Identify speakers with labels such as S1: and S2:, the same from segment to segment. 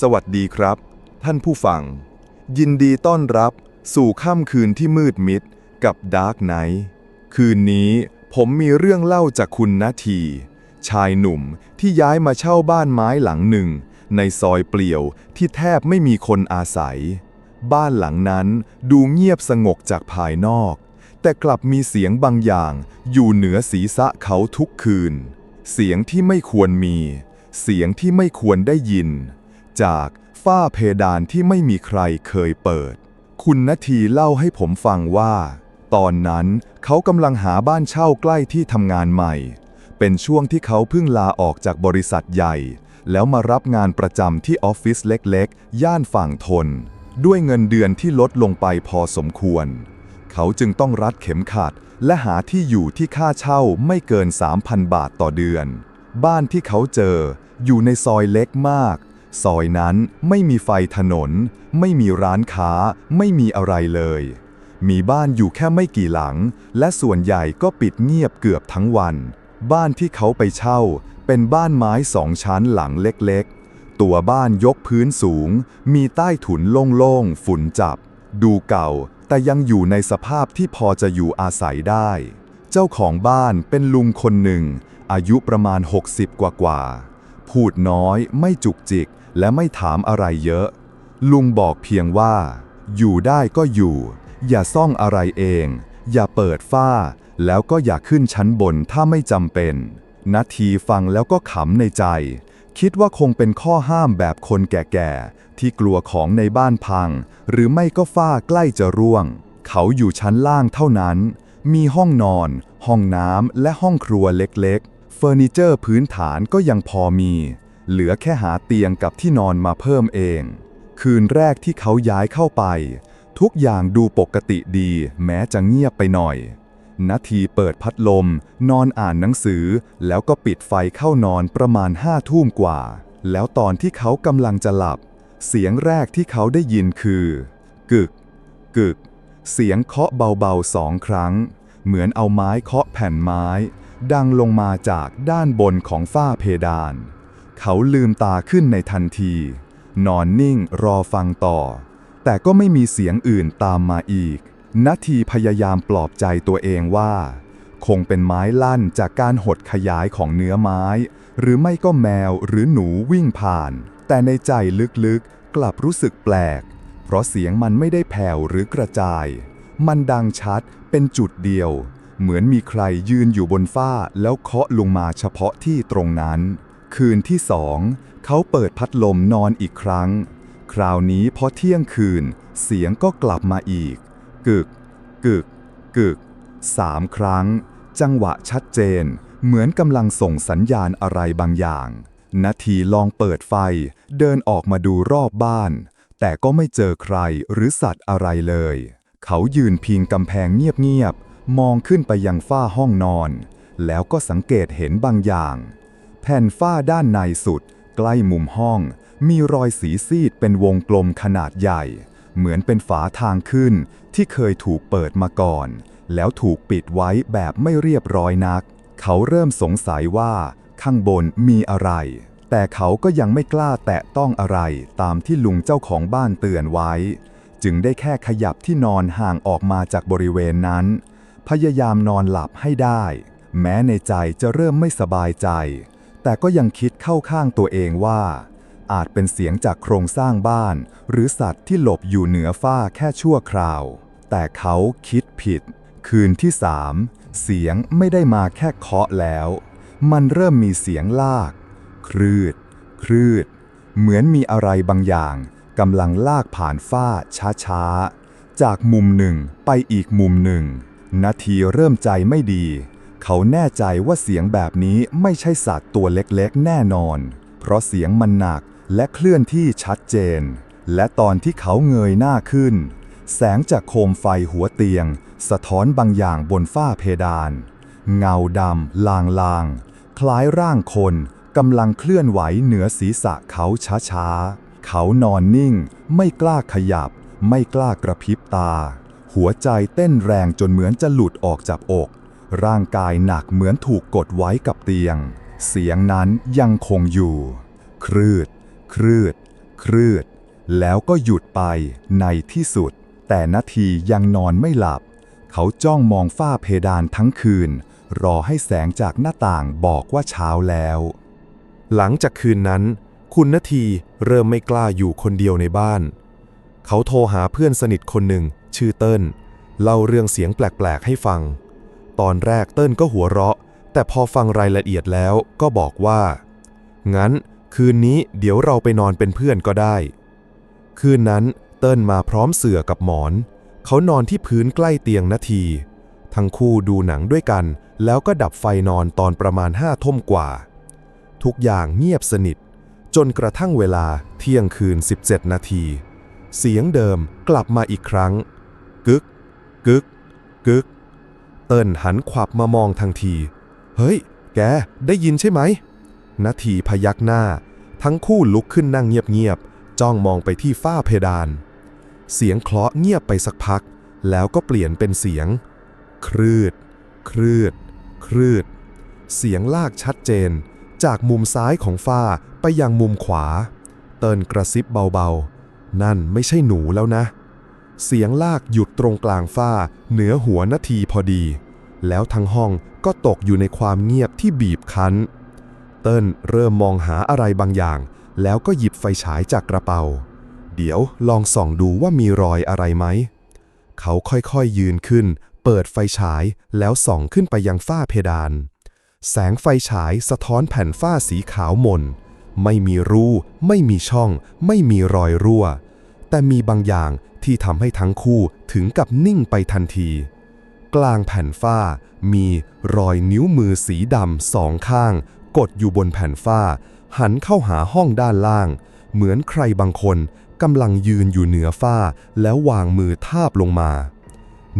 S1: สวัสดีครับ ท่านผู้ฟัง ยินดีต้อนรับสู่ค่ำคืนที่มืดมิดกับ Dark Night คืนนี้ผมมีเรื่องเล่าจากคุณนาที ชายหนุ่มที่ย้ายมาเช่าบ้านไม้หลังหนึ่ง ในซอยเปลี่ยวที่แทบไม่มีคนอาศัย บ้านหลังนั้นดูเงียบสงบจากภายนอก แต่กลับมีเสียงบางอย่างอยู่เหนือศีรษะเขาทุกคืน เสียงที่ไม่ควรมี เสียงที่ไม่ควรได้ยิน จากฝ้าเพดานที่ไม่มีใครเคยเปิด คุณนาทีเล่าให้ผมฟังว่า ตอนนั้นเขากำลังหาบ้านเช่าใกล้ที่ทำงานใหม่ เป็นช่วงที่เขาเพิ่งลาออกจากบริษัทใหญ่ แล้วมารับงานประจำที่ออฟฟิศเล็กๆ ย่านฝั่งทน ด้วยเงินเดือนที่ลดลงไปพอสมควร เขาจึงต้องรัดเข็มขัด และหาที่อยู่ที่ค่าเช่าไม่เกิน 3,000 บาทต่อเดือน บ้านที่เขาเจออยู่ในซอยเล็กมาก ซอยนั้นไม่มีไฟถนน ไม่มีร้านค้า ไม่มีอะไรเลย มีบ้านอยู่แค่ไม่กี่หลัง และส่วนใหญ่ก็ปิดเงียบเกือบทั้งวัน บ้านที่เขาไปเช่า เป็นบ้านไม้สองชั้นหลังเล็กๆ ตัวบ้านยกพื้นสูง มีใต้ถุนโล่งๆ ฝุ่นจับ ดูเก่า แต่ยังอยู่ในสภาพที่พอจะอยู่อาศัยได้ เจ้าของบ้านเป็นลุงคนหนึ่ง อายุประมาณ 60 กว่ากว่าๆพูดน้อยไม่จุกจิก และไม่ถามอะไรเยอะ ลุงบอกเพียงว่า อยู่ได้ก็อยู่ อย่าซ่องอะไรเอง อย่าเปิดฝ้า แล้วก็อย่าขึ้นชั้นบนถ้าไม่จำเป็นนาทีฟังแล้วก็ขำในใจ คิดว่าคงเป็นข้อห้ามแบบคนแก่ๆ ที่กลัวของในบ้านพัง หรือไม่ก็ฝ้าใกล้จะร่วง เขาอยู่ชั้นล่างเท่านั้น มีห้องนอน ห้องน้ำและห้องครัวเล็กๆ เฟอร์นิเจอร์พื้นฐานก็ยังพอมี เหลือแค่หาเตียงกับที่นอนมาเพิ่มเอง คืนแรกที่เขาย้ายเข้าไป ทุกอย่างดูปกติดี แม้จะเงียบไปหน่อยนาทีเปิดพัดลม นอนอ่านหนังสือ แล้วก็ปิดไฟเข้านอนประมาณห้าทุ่มกว่า แล้วตอนที่เขากำลังจะหลับ เสียงแรกที่เขาได้ยินคือ กึก กึก เสียงเคาะเบาๆสองครั้ง เหมือนเอาไม้เคาะแผ่นไม้ ดังลงมาจากด้านบนของฝ้าเพดาน เขาลืมตาขึ้นในทันที นอนนิ่งรอฟังต่อ แต่ก็ไม่มีเสียงอื่นตามมาอีกนาทีพยายามปลอบใจตัวเองว่า คงเป็นไม้ลั่นจากการหดขยายของเนื้อไม้ หรือไม่ก็แมวหรือหนูวิ่งผ่าน แต่ในใจลึกๆกลับรู้สึกแปลก เพราะเสียงมันไม่ได้แผ่วหรือกระจาย มันดังชัดเป็นจุดเดียว เหมือนมีใครยืนอยู่บนฝ้าแล้วเคาะลงมาเฉพาะที่ตรงนั้น คืนที่สองเขาเปิดพัดลมนอนอีกครั้ง คราวนี้พอเที่ยงคืน เสียงก็กลับมาอีก กึก กึก กึกสามครั้ง จังหวะชัดเจน เหมือนกำลังส่งสัญญาณอะไรบางอย่างนาทีลองเปิดไฟ เดินออกมาดูรอบบ้าน แต่ก็ไม่เจอใครหรือสัตว์อะไรเลย เขายืนพิงกำแพงเงียบๆมองขึ้นไปยังฝ้าห้องนอน แล้วก็สังเกตเห็นบางอย่าง แผ่นฝ้าด้านในสุด ใกล้มุมห้อง มีรอยสีซีดเป็นวงกลมขนาดใหญ่ เหมือนเป็นฝาทางขึ้นที่เคยถูกเปิดมาก่อน แล้วถูกปิดไว้แบบไม่เรียบร้อยนัก เขาเริ่มสงสัยว่า ข้างบนมีอะไร แต่เขาก็ยังไม่กล้าแตะต้องอะไรตามที่ลุงเจ้าของบ้านเตือนไว้ จึงได้แค่ขยับที่นอนห่างออกมาจากบริเวณนั้น พยายามนอนหลับให้ได้ แม้ในใจจะเริ่มไม่สบายใจ แต่ก็ยังคิดเข้าข้างตัวเองว่า อาจเป็นเสียงจากโครงสร้างบ้าน หรือสัตว์ที่หลบอยู่เหนือฝ้าแค่ชั่วคราว แต่เขาคิดผิด คืนที่สามเสียงไม่ได้มาแค่เคาะแล้ว มันเริ่มมีเสียงลากครืดครืด เหมือนมีอะไรบางอย่างกำลังลากผ่านฝ้าช้าๆ จากมุมหนึ่งไปอีกมุมหนึ่ง นาทีเริ่มใจไม่ดี เขาแน่ใจว่าเสียงแบบนี้ไม่ใช่สัตว์ตัวเล็กๆ แน่นอน เพราะเสียงมันหนักและเคลื่อนที่ชัดเจน และตอนที่เขาเงยหน้าขึ้น แสงจากโคมไฟหัวเตียง สะท้อนบางอย่างบนฝ้าเพดาน เงาดำลางๆ คล้ายร่างคนกำลังเคลื่อนไหวเหนือศีรษะเขาช้าๆ เขานอนนิ่ง ไม่กล้าขยับ ไม่กล้ากระพริบตา หัวใจเต้นแรงจนเหมือนจะหลุดออกจากอก ร่างกายหนักเหมือนถูกกดไว้กับเตียง เสียงนั้นยังคงอยู่ ครืด ครืด ครืด แล้วก็หยุดไปในที่สุด แต่นาทียังนอนไม่หลับ เขาจ้องมองฝ้าเพดานทั้งคืน รอให้แสงจากหน้าต่างบอกว่าเช้าแล้ว
S2: หลังจากคืนนั้น คุณนาทีเริ่มไม่กล้าอยู่คนเดียวในบ้าน เขาโทรหาเพื่อนสนิทคนหนึ่งชื่อเติ้ลเล่าเรื่องเสียงแปลก ๆ ให้ฟัง ตอนแรกเติ้ลก็หัวเราะ แต่พอฟังรายละเอียดแล้วก็บอกว่า งั้น คืนนี้เดี๋ยวเราไปนอนเป็นเพื่อนก็ได้ คืนนั้นเติ้ลมาพร้อมเสื่อกับหมอน เขานอนที่พื้นใกล้เตียงนาที ทั้งคู่ดูหนังด้วยกัน แล้วก็ดับไฟนอนตอนประมาณห้าทุ่มกว่า ทุกอย่างเงียบสนิท จนกระทั่งเวลาเที่ยงคืน 17 นาที เสียงเดิมกลับมาอีกครั้ง กึก กึก กึก เติ้นหันขวับมามองทันที เฮ้ย แก ได้ยินใช่ไหมนาทีพยักหน้า ทั้งคู่ลุกขึ้นนั่งเงียบๆ จ้องมองไปที่ฝ้าเพดาน เสียงเคราะห์เงียบไปสักพัก แล้วก็เปลี่ยนเป็นเสียง ครืด ครืด ครืด เสียงลากชัดเจน จากมุมซ้ายของฝ้าไปยังมุมขวา เตินกระซิบเบาๆ นั่นไม่ใช่หนูแล้วนะ เสียงลากหยุดตรงกลางฝ้า เหนือหัวนาทีพอดี แล้วทั้งห้องก็ตกอยู่ในความเงียบที่บีบคั้น เติ้นเริ่มมองหาอะไรบางอย่าง แล้วก็หยิบไฟฉายจากกระเป๋า เดี๋ยวลองส่องดูว่ามีรอยอะไรไหม เขาค่อยๆยืนขึ้น เปิดไฟฉายแล้วส่องขึ้นไปยังฝ้าเพดาน แสงไฟฉายสะท้อนแผ่นฝ้าสีขาวมน ไม่มีรู ไม่มีช่อง ไม่มีรอยรั่ว แต่มีบางอย่าง ที่ทำให้ทั้งคู่ถึงกับนิ่งไปทันที กลางแผ่นฝ้ามีรอยนิ้วมือสีดำสองข้าง กดอยู่บนแผ่นฝ้า หันเข้าหาห้องด้านล่าง เหมือนใครบางคนกำลังยืนอยู่เหนือฝ้า แล้ววางมือทาบลงมา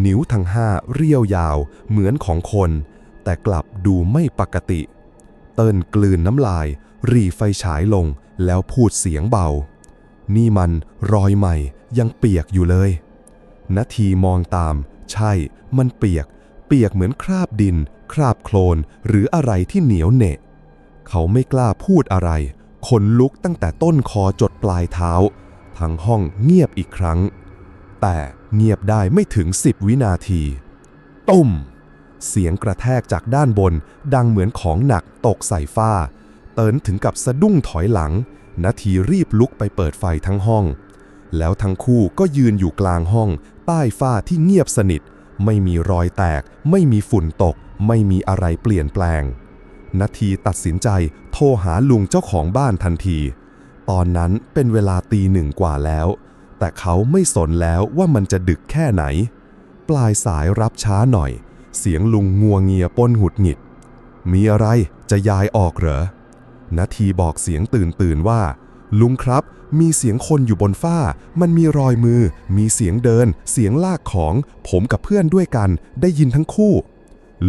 S2: นิ้วทั้งห้าเรียวยาวเหมือนของคน แต่กลับดูไม่ปกติ เติ้นกลืนน้ำลาย รีไฟฉายลงแล้วพูดเสียงเบา นี่มันรอยใหม่ยังเปียกอยู่เลยนาทีมองตาม ใช่ มันเปียก เปียกเหมือนคราบดิน คราบโคลน หรืออะไรที่เหนียวเหนะ เขาไม่กล้าพูดอะไร ขนลุกตั้งแต่ต้นคอจดปลายเท้า ทั้งห้องเงียบอีกครั้ง แต่เงียบได้ไม่ถึงสิบวินาที ตุ้ม เสียงกระแทกจากด้านบน ดังเหมือนของหนักตกใส่ฝ้า เตินถึงกับสะดุ้งถอยหลัง นาทีรีบลุกไปเปิดไฟทั้งห้อง แล้วทั้งคู่ก็ยืนอยู่กลางห้อง ใต้ฝ้าที่เงียบสนิท ไม่มีรอยแตก ไม่มีฝุ่นตก ไม่มีอะไรเปลี่ยนแปลงนาทีตัดสินใจโทรหาลุงเจ้าของบ้านทันที ตอนนั้นเป็นเวลาตีหนึ่งกว่าแล้ว แต่เขาไม่สนแล้วว่ามันจะดึกแค่ไหน ปลายสายรับช้าหน่อย เสียงลุงงัวเงียป้นหุดหงิด มีอะไรจะย้ายออกเหรอ นาทีบอกเสียงตื่นตื่นว่า ลุงครับ มีเสียงคนอยู่บนฝ้า มันมีรอยมือ มีเสียงเดิน เสียงลากของ ผมกับเพื่อนด้วยกัน ได้ยินทั้งคู่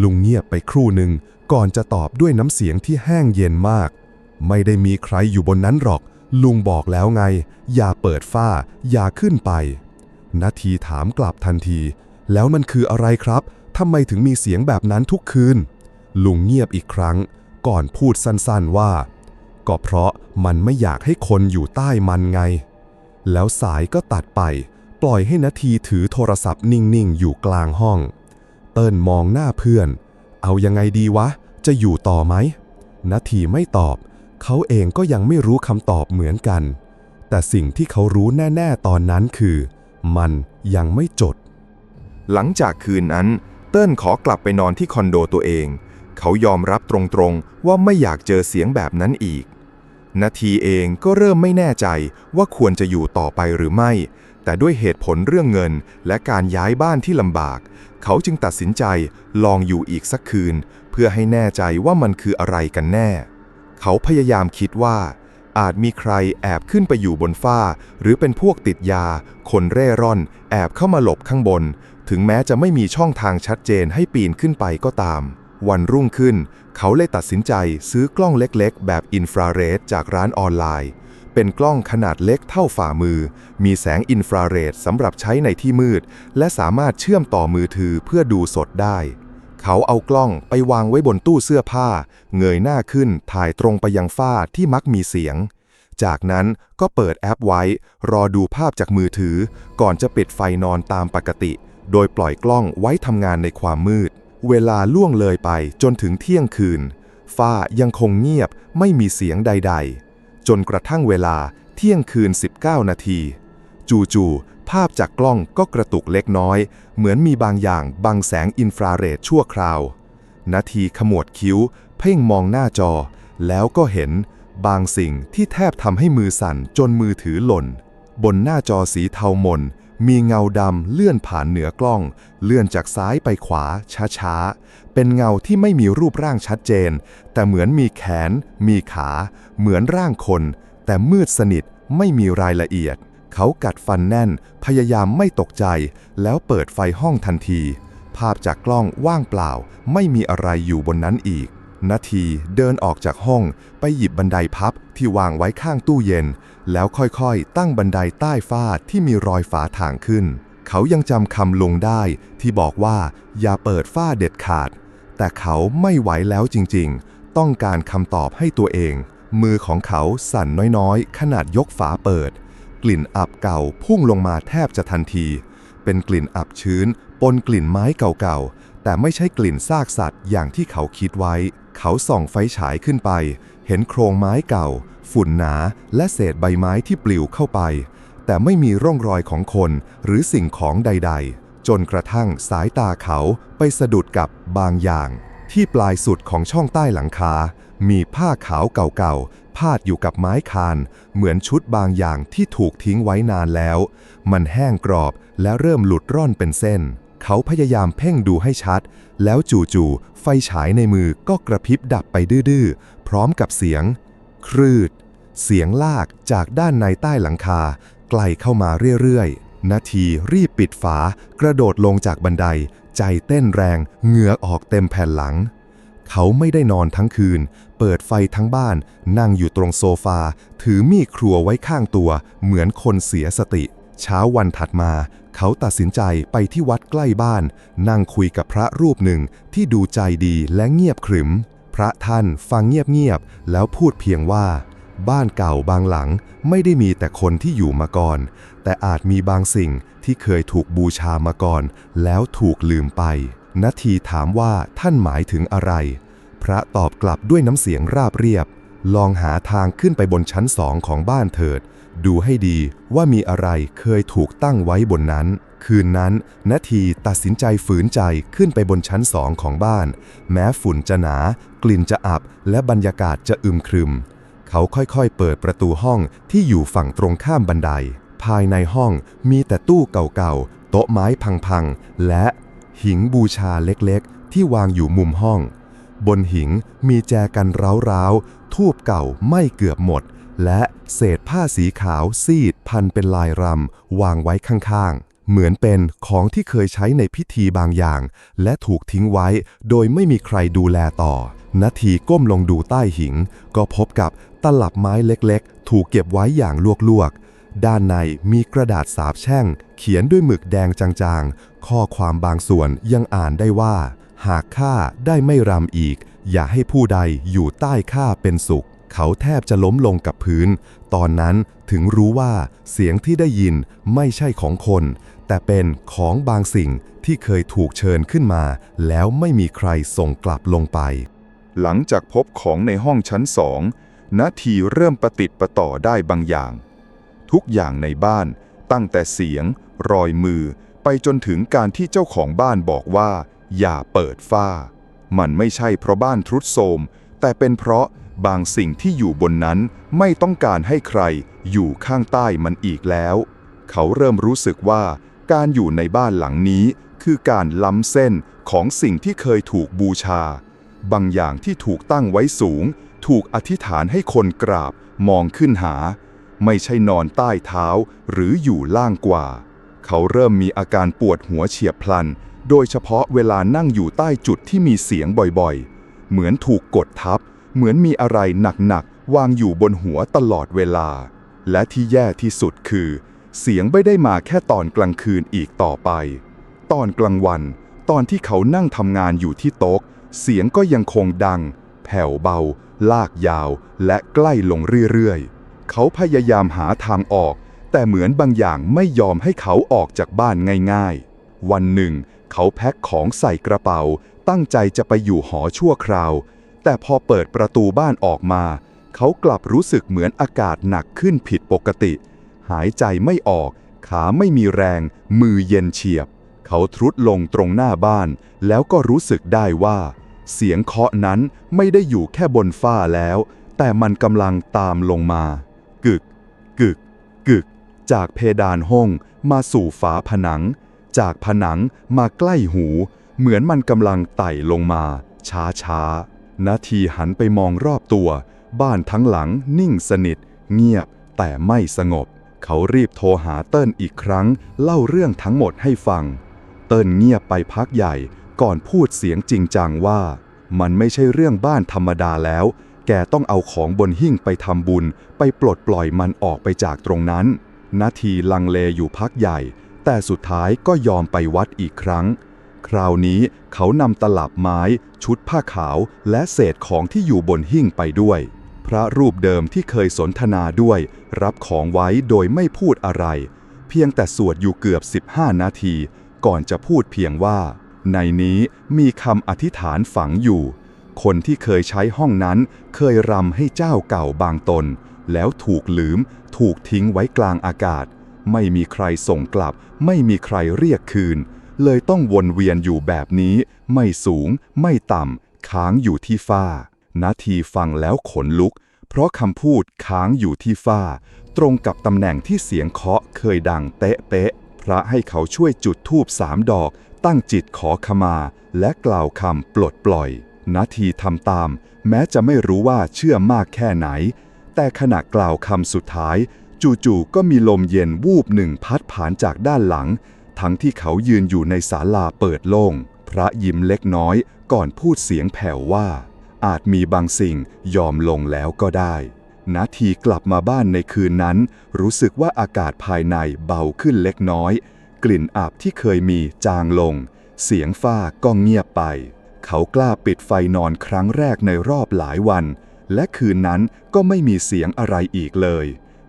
S2: ลุงเงียบไปครู่หนึ่ง ก่อนจะตอบด้วยน้ำเสียงที่แห้งเย็นมาก ไม่ได้มีใครอยู่บนนั้นหรอก ลุงบอกแล้วไง อย่าเปิดฝ้า อย่าขึ้นไปนาทีถามกลับทันที แล้วมันคืออะไรครับทำไมถึงมีเสียงแบบนั้นทุกคืน ลุงเงียบอีกครั้ง ก่อนพูดสั้นๆว่า ก็เพราะมันไม่อยากให้คนอยู่ใต้มันไง แล้วสายก็ตัดไป ปล่อยให้นาทีถือโทรศัพท์นิ่งๆ อยู่กลางห้อง เติ้นมองหน้าเพื่อน เอายังไงดีวะ จะอยู่ต่อไหมนาทีไม่ตอบ เขาเองก็ยังไม่รู้คำตอบเหมือนกัน แต่สิ่งที่เขารู้แน่ๆตอนนั้นคือ มันยังไม่จด
S1: หลังจากคืนนั้น เติ้นขอกลับไปนอนที่คอนโดตัวเองเขายอมรับตรงๆ ว่าไม่อยากเจอเสียงแบบนั้นอีก นาทีเองก็เริ่มไม่แน่ใจว่าควรจะอยู่ต่อไปหรือไม่ แต่ด้วยเหตุผลเรื่องเงินและการย้ายบ้านที่ลำบาก เขาจึงตัดสินใจลองอยู่อีกสักคืน เพื่อให้แน่ใจว่ามันคืออะไรกันแน่ เขาพยายามคิดว่า อาจมีใครแอบขึ้นไปอยู่บนฝ้า หรือเป็นพวกติดยา คนเร่ร่อน แอบเข้ามาหลบข้างบน ถึงแม้จะไม่มีช่องทางชัดเจนให้ปีนขึ้นไปก็ตามวันรุ่งขึ้น เขาเลยตัดสินใจซื้อกล้องเล็กๆ แบบอินฟราเรดจากร้านออนไลน์ เป็นกล้องขนาดเล็กเท่าฝ่ามือ มีแสงอินฟราเรดสำหรับใช้ในที่มืด และสามารถเชื่อมต่อมือถือเพื่อดูสดได้ เขาเอากล้องไปวางไว้บนตู้เสื้อผ้า เงยหน้าขึ้นถ่ายตรงไปยังฝ้าที่มักมีเสียง
S2: จากนั้นก็เปิดแอปไว้ รอดูภาพจากมือถือ ก่อนจะปิดไฟนอนตามปกติ โดยปล่อยกล้องไว้ทำงานในความมืด เวลาล่วงเลยไปจนถึงเที่ยงคืนฟ้ายังคงเงียบไม่มีเสียงใด ๆ จนกระทั่งเวลาเที่ยงคืน 19 นาที จู่ๆภาพจากกล้องก็กระตุกเล็กน้อย เหมือนมีบางอย่างบังแสงอินฟราเรดชั่วคราว นาทีขมวดคิ้ว เพ่งมองหน้าจอ แล้วก็เห็นบางสิ่งที่แทบทำให้มือสั่นจนมือถือหล่น บนหน้าจอสีเทาหม่นมีเงาดำเลื่อนผ่านเหนือกล้อง เลื่อนจากซ้ายไปขวาช้าๆ เป็นเงาที่ไม่มีรูปร่างชัดเจน แต่เหมือนมีแขน มีขา เหมือนร่างคน แต่มืดสนิทไม่มีรายละเอียด เขากัดฟันแน่น พยายามไม่ตกใจ แล้วเปิดไฟห้องทันที ภาพจากกล้องว่างเปล่า ไม่มีอะไรอยู่บนนั้นอีก นาทีเดินออกจากห้องไปหยิบบันไดพับที่วางไว้ข้างตู้เย็น แล้วค่อยๆ ตั้งบันไดใต้ฝ้าที่มีรอยฝาถางขึ้น เขายังจำคำลงได้ที่บอกว่าอย่าเปิดฝ้าเด็ดขาด แต่เขาไม่ไหวแล้วจริงๆ ต้องการคำตอบให้ตัวเอง มือของเขาสั่นน้อยๆ ขนาดยกฝาเปิด กลิ่นอับเก่าพุ่งลงมาแทบจะทันที เป็นกลิ่นอับชื้น ปนกลิ่นไม้เก่าๆแต่ไม่ใช่กลิ่นซากสัตว์อย่างที่เขาคิดไว้ เขาส่องไฟฉายขึ้นไป เห็นโครงไม้เก่า ฝุ่นหนาและเศษใบไม้ที่ปลิวเข้าไป แต่ไม่มีร่องรอยของคนหรือสิ่งของใด ๆ จนกระทั่งสายตาเขาไปสะดุดกับบางอย่าง ที่ปลายสุดของช่องใต้หลังคา มีผ้าขาวเก่าๆพาดอยู่กับไม้คาน เหมือนชุดบางอย่างที่ถูกทิ้งไว้นานแล้ว มันแห้งกรอบและเริ่มหลุดร่อนเป็นเส้น เขาพยายามเพ่งดูให้ชัด แล้วจู่ๆไฟฉายในมือก็กระพริบดับไปดื้อๆ พร้อมกับเสียง ครืด เสียงลากจากด้านในใต้หลังคา ไกลเข้ามาเรื่อยๆ นาทีรีบปิดฝา กระโดดลงจากบันได ใจเต้นแรง เหงื่อออกเต็มแผ่นหลัง เขาไม่ได้นอนทั้งคืน เปิดไฟทั้งบ้าน นั่งอยู่ตรงโซฟา ถือมีดครัวไว้ข้างตัว เหมือนคนเสียสติเช้าวันถัดมา เขาตัดสินใจไปที่วัดใกล้บ้าน นั่งคุยกับพระรูปหนึ่งที่ดูใจดีและเงียบขรึม พระท่านฟังเงียบๆแล้วพูดเพียงว่า บ้านเก่าบางหลังไม่ได้มีแต่คนที่อยู่มาก่อน แต่อาจมีบางสิ่งที่เคยถูกบูชามาก่อน แล้วถูกลืมไปนาทีถามว่าท่านหมายถึงอะไร พระตอบกลับด้วยน้ำเสียงราบเรียบ ลองหาทางขึ้นไปบนชั้นสองของบ้านเถิด ดูให้ดีว่ามีอะไรเคยถูกตั้งไว้บนนั้น คืนนั้นนาทีตัดสินใจฝืนใจขึ้นไปบนชั้นสองของบ้าน แม้ฝุ่นจะหนา กลิ่นจะอับ และบรรยากาศจะอึมครึม เขาค่อยๆ เปิดประตูห้องที่อยู่ฝั่งตรงข้ามบันได ภายในห้องมีแต่ตู้เก่าๆ โต๊ะไม้พังๆ และหิงบูชาเล็กๆ ที่วางอยู่มุมห้อง บนหิงมีแจกันร้าวๆ ทูบเก่าไม้เกือบหมด และเศษผ้าสีขาวซีดพันเป็นลายรำ วางไว้ข้างๆ เหมือนเป็นของที่เคยใช้ในพิธีบางอย่าง และถูกทิ้งไว้โดยไม่มีใครดูแลต่อนาทีก้มลงดูใต้หิง ก็พบกับตลับไม้เล็กๆ ถูกเก็บไว้อย่างลวกๆ ด้านในมีกระดาษสาบแช่ง เขียนด้วยหมึกแดงจางๆ ข้อความบางส่วนยังอ่านได้ว่า หากข้าได้ไม่รำอีก อย่าให้ผู้ใดอยู่ใต้ข้าเป็นสุข เขาแทบจะล้มลงกับพื้น ตอนนั้นถึงรู้ว่าเสียงที่ได้ยินไม่ใช่ของคน แต่เป็นของบางสิ่งที่เคยถูกเชิญขึ้นมา แล้วไม่มีใครส่งกลับลงไป
S1: หลังจากพบของในห้องชั้นสองนาทีเริ่มประติดประต่อได้บางอย่าง ทุกอย่างในบ้านตั้งแต่เสียง รอยมือ ไปจนถึงการที่เจ้าของบ้านบอกว่า อย่าเปิดฝ้า มันไม่ใช่เพราะบ้านทรุดโทรมแต่เป็นเพราะ บางสิ่งที่อยู่บนนั้นไม่ต้องการให้ใครอยู่ข้างใต้มันอีกแล้ว เขาเริ่มรู้สึกว่า การอยู่ในบ้านหลังนี้ คือการล้ำเส้นของสิ่งที่เคยถูกบูชา บางอย่างที่ถูกตั้งไว้สูง ถูกอธิษฐานให้คนกราบมองขึ้นหา ไม่ใช่นอนใต้เท้าหรืออยู่ล่างกว่า เขาเริ่มมีอาการปวดหัวเฉียบพลัน โดยเฉพาะเวลานั่งอยู่ใต้จุดที่มีเสียงบ่อยๆ เหมือนถูกกดทับ เหมือนมีอะไรหนักๆวางอยู่บนหัวตลอดเวลา และที่แย่ที่สุดคือ เสียงไม่ได้มาแค่ตอนกลางคืนอีกต่อไป ตอนกลางวัน ตอนที่เขานั่งทำงานอยู่ที่โต๊ะ เสียงก็ยังคงดัง แผ่วเบา ลากยาว และใกล้ลงเรื่อยๆ เขาพยายามหาทางออก แต่เหมือนบางอย่างไม่ยอมให้เขาออกจากบ้านง่ายๆ วันหนึ่ง เขาแพ็คของใส่กระเป๋า ตั้งใจจะไปอยู่หอชั่วคราว แต่พอเปิดประตูบ้านออกมา เขากลับรู้สึกเหมือนอากาศหนักขึ้นผิดปกติ หายใจไม่ออก ขาไม่มีแรง มือเย็นเฉียบ เขาทรุดลงตรงหน้าบ้าน แล้วก็รู้สึกได้ว่า เสียงเคาะนั้นไม่ได้อยู่แค่บนฝ้าแล้ว แต่มันกำลังตามลงมา กึก กึก กึก จากเพดานห้องมาสู่ฝาผนัง จากผนังมาใกล้หู เหมือนมันกำลังไต่ลงมา ช้าช้า นาทีหันไปมองรอบตัว บ้านทั้งหลังนิ่งสนิท เงียบแต่ไม่สงบ เขารีบโทรหาเติ้ลอีกครั้ง เล่าเรื่องทั้งหมดให้ฟัง เติ้ลเงียบไปพักใหญ่ ก่อนพูดเสียงจริงจังว่า มันไม่ใช่เรื่องบ้านธรรมดาแล้ว แกต้องเอาของบนหิ้งไปทำบุญ ไปปลดปล่อยมันออกไปจากตรงนั้นนาทีลังเลอยู่พักใหญ่ แต่สุดท้ายก็ยอมไปวัดอีกครั้ง คราวนี้เขานำตลับไม้ ชุดผ้าขาวและเศษของที่อยู่บนหิ้งไปด้วย พระรูปเดิมที่เคยสนทนาด้วย รับของไว้โดยไม่พูดอะไร เพียงแต่สวดอยู่เกือบ 15 นาที ก่อนจะพูดเพียงว่า ในนี้มีคำอธิษฐานฝังอยู่ คนที่เคยใช้ห้องนั้นเคยรำให้เจ้าเก่าบางตน แล้วถูกลืม ถูกทิ้งไว้กลางอากาศ ไม่มีใครส่งกลับ ไม่มีใครเรียกคืน เลยต้องวนเวียนอยู่แบบนี้ ไม่สูง ไม่ต่ำค้างอยู่ที่ฟ้า นาทีฟังแล้วขนลุก เพราะคำพูดค้างอยู่ที่ฟ้า ตรงกับตำแหน่งที่เสียงเคาะเคยดังเตะเป๊ะ พระให้เขาช่วยจุดธูปสามดอก ตั้งจิตขอขมา และกล่าวคำปลดปล่อยนาทีทำตาม แม้จะไม่รู้ว่าเชื่อมากแค่ไหน แต่ขณะกล่าวคำสุดท้าย จู่ๆก็มีลมเย็นวูบหนึ่งพัดผ่านจากด้านหลัง ทั้งที่เขายืนอยู่ในศาลาเปิดโล่ง พระยิ้มเล็กน้อยก่อนพูดเสียงแผ่วว่า อาจมีบางสิ่งยอมลงแล้วก็ได้นาทีกลับมาบ้านในคืนนั้น รู้สึกว่าอากาศภายในเบาขึ้นเล็กน้อย กลิ่นอาบที่เคยมีจางลง เสียงฝ้าก็เงียบไป เขากล้าปิดไฟนอนครั้งแรกในรอบหลายวัน และคืนนั้นก็ไม่มีเสียงอะไรอีกเลย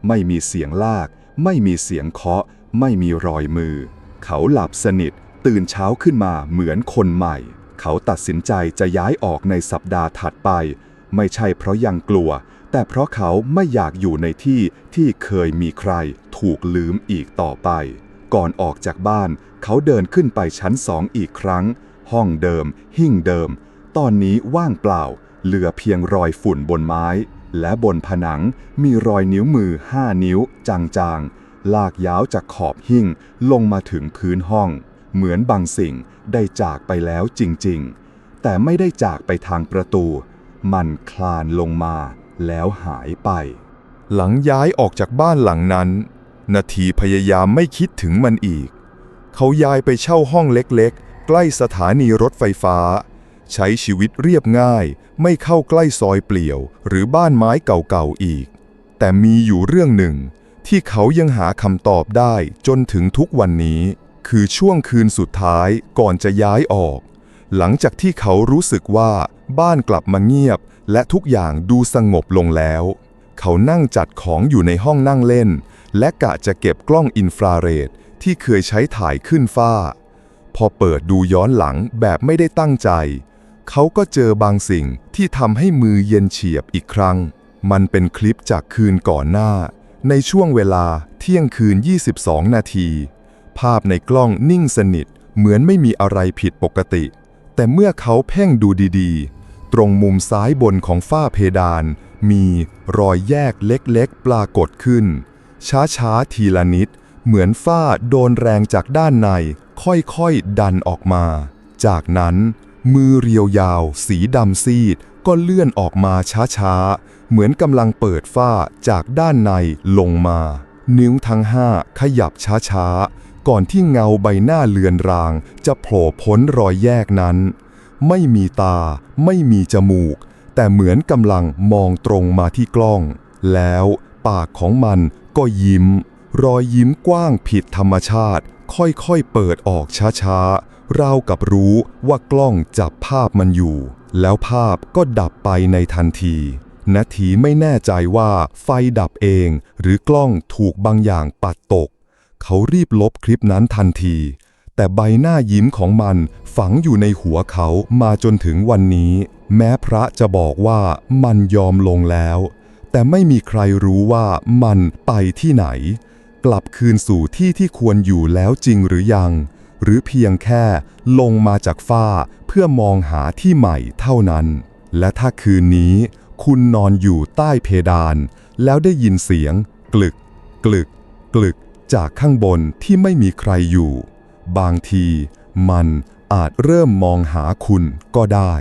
S1: ไม่มีเสียงลาก ไม่มีเสียงเคาะ ไม่มีรอยมือ เขาหลับสนิท ตื่นเช้าขึ้นมาเหมือนคนใหม่ เขาตัดสินใจจะย้ายออกในสัปดาห์ถัดไป ไม่ใช่เพราะยังกลัว แต่เพราะเขาไม่อยากอยู่ในที่ที่เคยมีใครถูกลืมอีกต่อไป ก่อนออกจากบ้าน เขาเดินขึ้นไปชั้นสองอีกครั้ง ห้องเดิม หิ้งเดิม ตอนนี้ว่างเปล่า เหลือเพียงรอยฝุ่นบนไม้ และบนผนังมีรอยนิ้วมือห้านิ้วจางๆ ลากยาวจากขอบหิ้งลงมาถึงพื้นห้อง เหมือนบางสิ่งได้จากไปแล้วจริงๆ แต่ไม่ได้จากไปทางประตู มันคลานลงมาแล้วหายไป หลังย้ายออกจากบ้านหลังนั้น นาทีพยายามไม่คิดถึงมันอีก เขาย้ายไปเช่าห้องเล็กๆ ใกล้สถานีรถไฟฟ้า ใช้ชีวิตเรียบง่าย ไม่เข้าใกล้ซอยเปลี่ยว หรือบ้านไม้เก่าๆอีก แต่มีอยู่เรื่องหนึ่ง ที่เขายังหาคำตอบได้จนถึงทุกวันนี้ คือช่วงคืนสุดท้ายก่อนจะย้ายออก หลังจากที่เขารู้สึกว่าบ้านกลับมาเงียบ และทุกอย่างดูสงบลงแล้ว เขานั่งจัดของอยู่ในห้องนั่งเล่น และกะจะเก็บกล้องอินฟราเรดที่เคยใช้ถ่ายขึ้นฟ้า พอเปิดดูย้อนหลังแบบไม่ได้ตั้งใจ เขาก็เจอบางสิ่งที่ทำให้มือเย็นเฉียบอีกครั้ง มันเป็นคลิปจากคืนก่อนหน้า ในช่วงเวลาเที่ยงคืน 22 นาที ภาพในกล้องนิ่งสนิทเหมือนไม่มีอะไรผิดปกติ แต่เมื่อเขาเพ่งดูดีๆ ตรงมุมซ้ายบนของฝ้าเพดาน มีรอยแยกเล็กๆ ปรากฏขึ้น ช้าๆ ทีละนิด เหมือนฝ้าโดนแรงจากด้านใน ค่อยๆ ดันออกมา จากนั้น มือเรียวยาว สีดำซีด ก็เลื่อนออกมาช้าๆ เหมือนกำลังเปิดฝ้าจากด้านในลงมา นิ้วทั้งห้าขยับช้าๆ ก่อนที่เงาใบหน้าเลือนราง จะโผล่พ้นรอยแยกนั้น ไม่มีตา ไม่มีจมูก แต่เหมือนกำลังมองตรงมาที่กล้อง แล้วปากของมันก็ยิ้ม รอยยิ้มกว้างผิดธรรมชาติ ค่อยๆเปิดออกช้าๆราวกับรู้ว่ากล้องจับภาพมันอยู่ แล้วภาพก็ดับไปในทันที
S2: นาทีไม่แน่ใจว่าไฟดับเอง หรือกล้องถูกบางอย่างปัดตก เขารีบลบคลิปนั้นทันที แต่ใบหน้ายิ้มของมันฝังอยู่ในหัวเขามาจนถึงวันนี้ แม้พระจะบอกว่ามันยอมลงแล้ว แต่ไม่มีใครรู้ว่ามันไปที่ไหน กลับคืนสู่ที่ที่ควรอยู่แล้วจริงหรือยัง หรือเพียงแค่ลงมาจากฟ้าเพื่อมองหาที่ใหม่เท่านั้น และถ้าคืนนี้ คุณนอนอยู่ใต้เพดาน แล้วได้ยินเสียง กลึก กลึก กลึกจากข้างบนที่ไม่มีใครอยู่ บางทีมันอาจเริ่มมองหาคุณก็ได้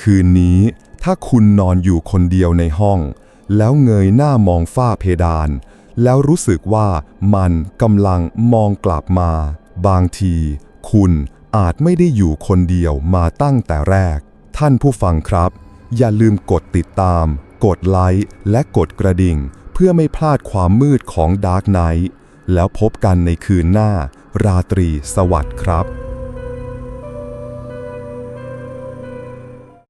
S2: คืนนี้ถ้าคุณนอนอยู่คนเดียวในห้อง แล้วเงยหน้ามองฝ้าเพดาน แล้วรู้สึกว่ามันกำลังมองกลับมา บางที คุณอาจไม่ได้อยู่คนเดียวมาตั้งแต่แรก ท่านผู้ฟังครับ อย่าลืมกดติดตาม กดไลค์และกดกระดิ่ง เพื่อไม่พลาดความมืดของ Dark Knight แล้วพบกันในคืนหน้า ราตรีสวัสดิ์ครับ